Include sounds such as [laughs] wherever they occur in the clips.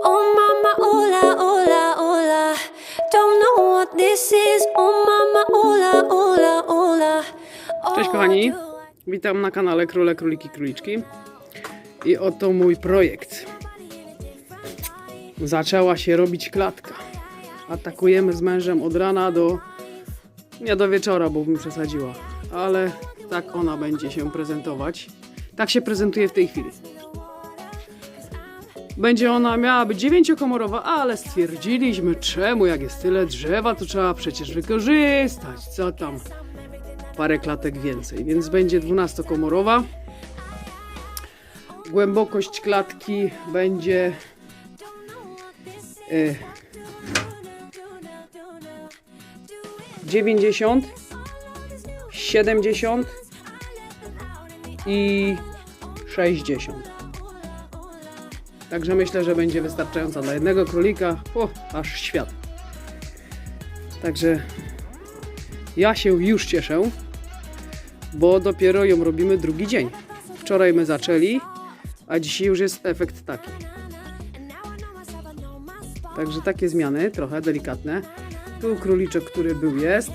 Oh mama, hola, hola, hola. Don't know what this is. Oh mama, hola, hola, hola. Cześć Oh, kochani, witam na kanale Króle Króliki Króliczki i oto mój projekt. Zaczęła się robić klatka. Atakujemy z mężem od rana do... nie do wieczora, bo bym przesadziła, ale tak ona będzie się prezentować. Tak się prezentuje w tej chwili. Będzie ona miała być dziewięciokomorowa, ale stwierdziliśmy, czemu jak jest tyle drzewa, to trzeba przecież wykorzystać. Co tam? parę klatek więcej, więc będzie 12-komorowa. Głębokość klatki będzie e, 90, 70 i 60. Także myślę, że będzie wystarczająca dla jednego królika. O, aż świat. Także ja się już cieszę, bo dopiero ją robimy drugi dzień. Wczoraj my zaczęli, a dzisiaj już jest efekt taki. Także takie zmiany, trochę delikatne. Tu króliczek, który był, jest.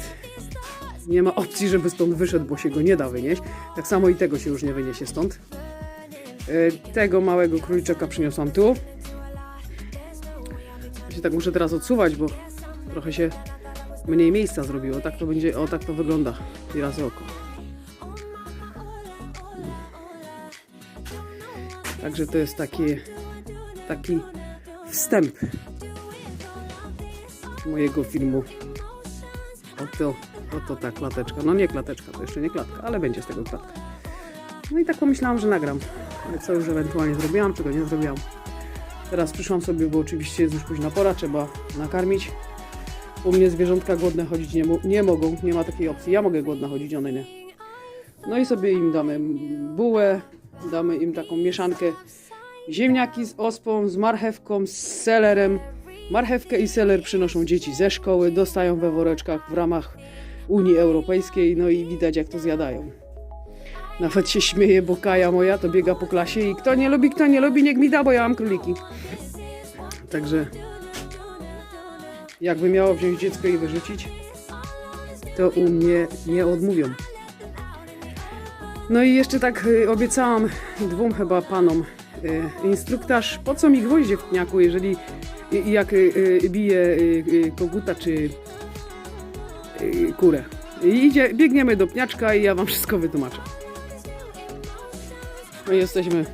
Nie ma opcji, żeby stąd wyszedł, bo się go nie da wynieść. Tak samo i tego się już nie wyniesie stąd. E, Tego małego króliczeka przyniosłam tu. Ja się tak muszę teraz odsuwać, bo trochę się mniej miejsca zrobiło. Tak to będzie, o tak to wygląda. Razy oko. Także to jest taki, taki wstęp mojego filmu. Oto, oto ta klateczka. No nie klateczka, to jeszcze nie klatka, ale będzie z tego klatka. No i tak pomyślałam, że nagram. Co już ewentualnie zrobiłam, czego nie zrobiłam. Teraz przyszłam sobie, bo oczywiście jest już późna pora, trzeba nakarmić. U mnie zwierzątka głodne chodzić nie, nie mogą, nie ma takiej opcji. Ja mogę głodna chodzić, one nie. No i sobie im damy bułę, damy im taką mieszankę ziemniaki z ospą, z marchewką, z selerem. Marchewkę i seler przynoszą dzieci ze szkoły, dostają we woreczkach w ramach Unii Europejskiej, no i widać jak to zjadają. Nawet się śmieje, bo Kaja moja to biega po klasie i kto nie lubi, kto nie lubi, niech mi da, bo ja mam króliki. Także jakby miało wziąć dziecko i wyrzucić, to u mnie nie odmówią. No i jeszcze tak y, obiecałam dwóm chyba panom y, instruktaż, po co mi gwoździe w pniaku, jeżeli y, jak bije koguta czy kurę. I idzie, biegniemy do pniaczka i ja wam wszystko wytłumaczę. I jesteśmy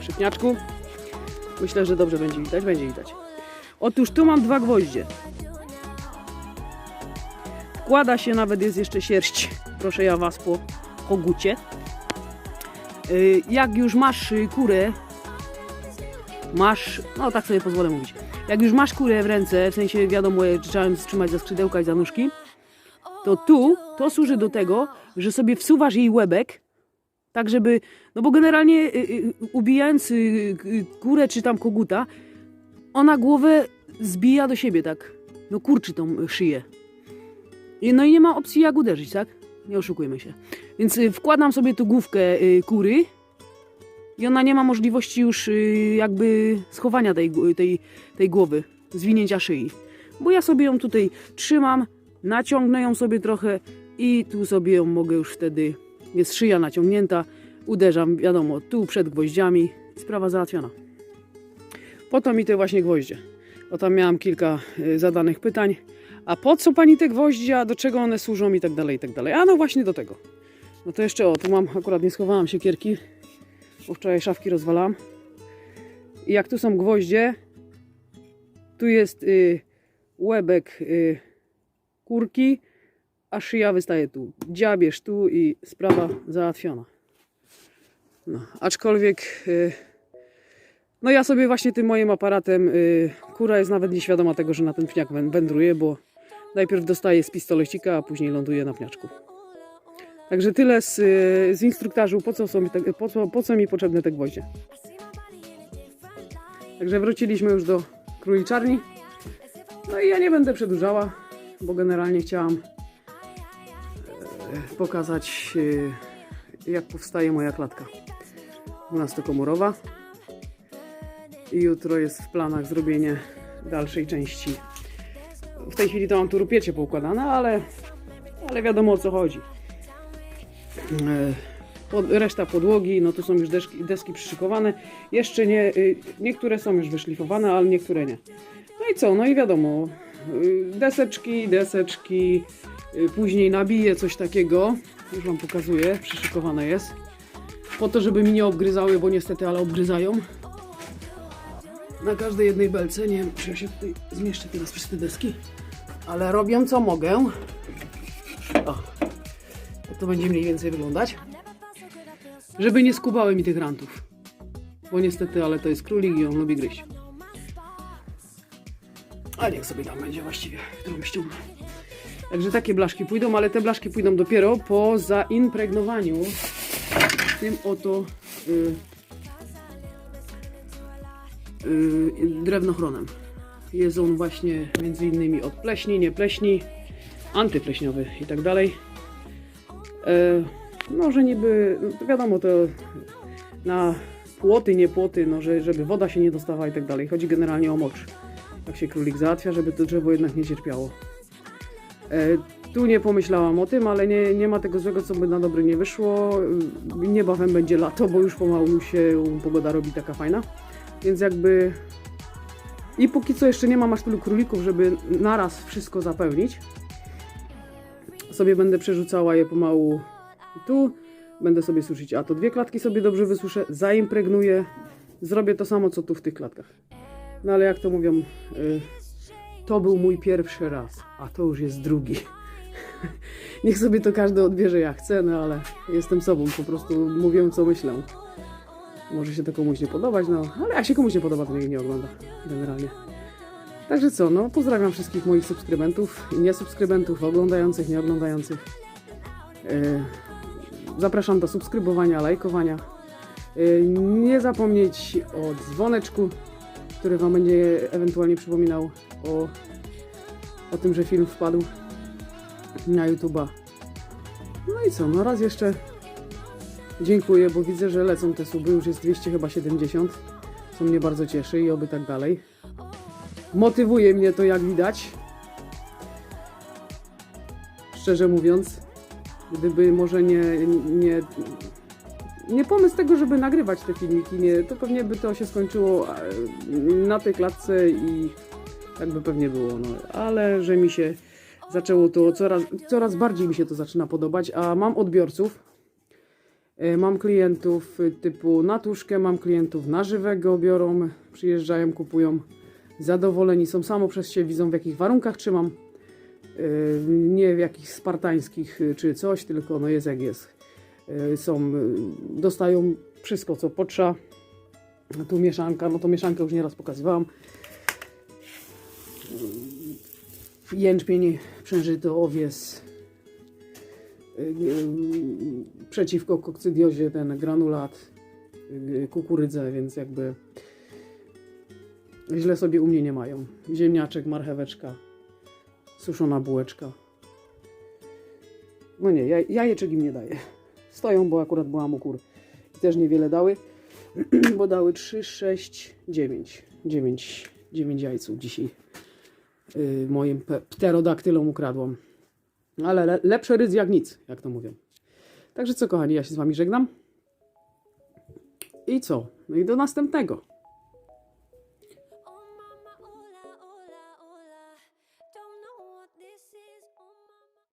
przy pniaczku. Myślę, że dobrze będzie widać, będzie widać. Otóż tu mam dwa gwoździe. Wkłada się, nawet jest jeszcze sierść. Proszę ja was po kogucie. Y, Jak już masz y, kurę, masz, no tak sobie pozwolę mówić. Jak już masz kurę w ręce, w sensie wiadomo, trzeba ją trzymać za skrzydełka i za nóżki, to tu to służy do tego, że sobie wsuwasz jej łebek, tak żeby, no bo generalnie y, y, ubijając y, kurę czy tam koguta, ona głowę zbija do siebie, tak, no kurczy tą szyję. No i nie ma opcji jak uderzyć, tak? Nie oszukujmy się. Więc wkładam sobie tu główkę kury i ona nie ma możliwości już jakby schowania tej, tej, tej głowy, zwinięcia szyi. Bo ja sobie ją tutaj trzymam, naciągnę ją sobie trochę i tu sobie ją mogę już wtedy, jest szyja naciągnięta, uderzam, wiadomo, tu przed gwoździami, sprawa załatwiona. Po to mi te właśnie gwoździe. Bo tam miałam kilka y, zadanych pytań. A po co pani te gwoździe, a do czego one służą i tak dalej, i tak dalej. A no właśnie do tego. No to jeszcze o, tu mam, akurat nie schowałam siekierki, bo wczoraj szafki rozwalałam. I jak tu są gwoździe, tu jest y, łebek y, kurki, a szyja wystaje tu. Dziabiesz tu i sprawa załatwiona. No, aczkolwiek y, no ja sobie właśnie tym moim aparatem y, kura jest nawet nieświadoma tego, że na ten pniak wę- wędruje, bo najpierw dostaje z pistolecika, a później ląduje na pniaczku. Także tyle z, y, z instruktażu, po co, są te, po, co, po co mi potrzebne te gwoździe. Także wróciliśmy już do króliczarni. No i ja nie będę przedłużała, bo generalnie chciałam pokazać e, jak powstaje moja klatka 12-komorowa. I jutro jest w planach zrobienie dalszej części. W tej chwili to mam tu rupiecie poukładane, ale, ale wiadomo o co chodzi. Pod, reszta podłogi, no tu są już deski, deski przyszykowane. Jeszcze nie, y, niektóre są już wyszlifowane, ale niektóre nie. No i co, no i wiadomo, y, deseczki, deseczki, y, później nabiję coś takiego, już Wam pokazuję, przyszykowane jest. Po to, żeby mi nie obgryzały, bo niestety, ale obgryzają. Na każdej jednej belce, nie wiem, czy ja się tutaj zmieszczę teraz przez te deski, ale robię co mogę. O, to będzie mniej więcej wyglądać. Żeby nie skubały mi tych rantów. Bo niestety, ale to jest królik i on lubi gryźć. A niech sobie tam będzie właściwie, którą ściągnę. Także takie blaszki pójdą, ale te blaszki pójdą dopiero po zaimpregnowaniu tym oto y, y, drewnochronem. Jest on właśnie między innymi od pleśni, nie pleśni, antypleśniowy i tak dalej. Niby, no to wiadomo, to na płoty, nie płoty, no, że, żeby woda się nie dostawała i tak dalej. Chodzi generalnie o mocz. Tak się królik załatwia, żeby to drzewo jednak nie cierpiało. E, tu nie pomyślałam o tym, ale nie, nie ma tego złego, co by na dobre nie wyszło. Y, Niebawem będzie lato, bo już pomału się pogoda robi taka fajna. Więc jakby... I póki co jeszcze nie mam aż tylu królików, żeby naraz wszystko zapełnić. Sobie będę przerzucała je pomału tu. Będę sobie suszyć, a to dwie klatki sobie dobrze wysuszę, zaimpregnuję. Zrobię to samo, co tu w tych klatkach. No ale jak to mówią, y, to był mój pierwszy raz, a to już jest drugi. [laughs] Niech sobie to każdy odbierze jak chce, no ale jestem sobą, po prostu mówię co myślę. Może się to komuś nie podobać, no ale jak się komuś nie podoba, to niech nie ogląda, generalnie. Także co, no pozdrawiam wszystkich moich subskrybentów i niesubskrybentów, oglądających, nieoglądających. Yy, zapraszam do subskrybowania, lajkowania. Yy, nie zapomnieć o dzwoneczku, który Wam będzie ewentualnie przypominał o, o tym, że film wpadł na YouTube'a. No i co, no raz jeszcze dziękuję, bo widzę, że lecą te suby, już jest 200 chyba 70, co mnie bardzo cieszy i oby tak dalej. Motywuje mnie to jak widać. Szczerze mówiąc, gdyby może nie, nie, nie pomysł tego, żeby nagrywać te filmiki, nie, to pewnie by to się skończyło e, na tej klatce i tak by pewnie było, no. Ale że mi się zaczęło to coraz, coraz bardziej mi się to zaczyna podobać, a mam odbiorców. E, Mam klientów typu na tuszkę, mam klientów na żywego, biorą, przyjeżdżają, kupują. Zadowoleni są samo przez się, widzą w jakich warunkach trzymam. Y, Nie w jakichś spartańskich y, czy coś, tylko no jest jak jest. Są, dostają wszystko co potrzeba. Tu mieszanka, no to mieszankę już nieraz pokazywałam. Jęczmień przężyty, owies, y, y, przeciwko kokcydiozie ten granulat, y, kukurydzę, więc jakby źle sobie u mnie nie mają. Ziemniaczek, marcheweczka, suszona bułeczka. No nie, jaj, jajeczek im nie daję. Stoją, bo akurat byłam u kur. I też niewiele dały, [clears throat] bo dały 3, 6, 9. 9, 9 jajców dzisiaj y, moim pterodaktylom ukradłam. Ale le, lepszy rydz jak nic, jak to mówią. Także co, kochani, ja się z wami żegnam. I co? No i do następnego.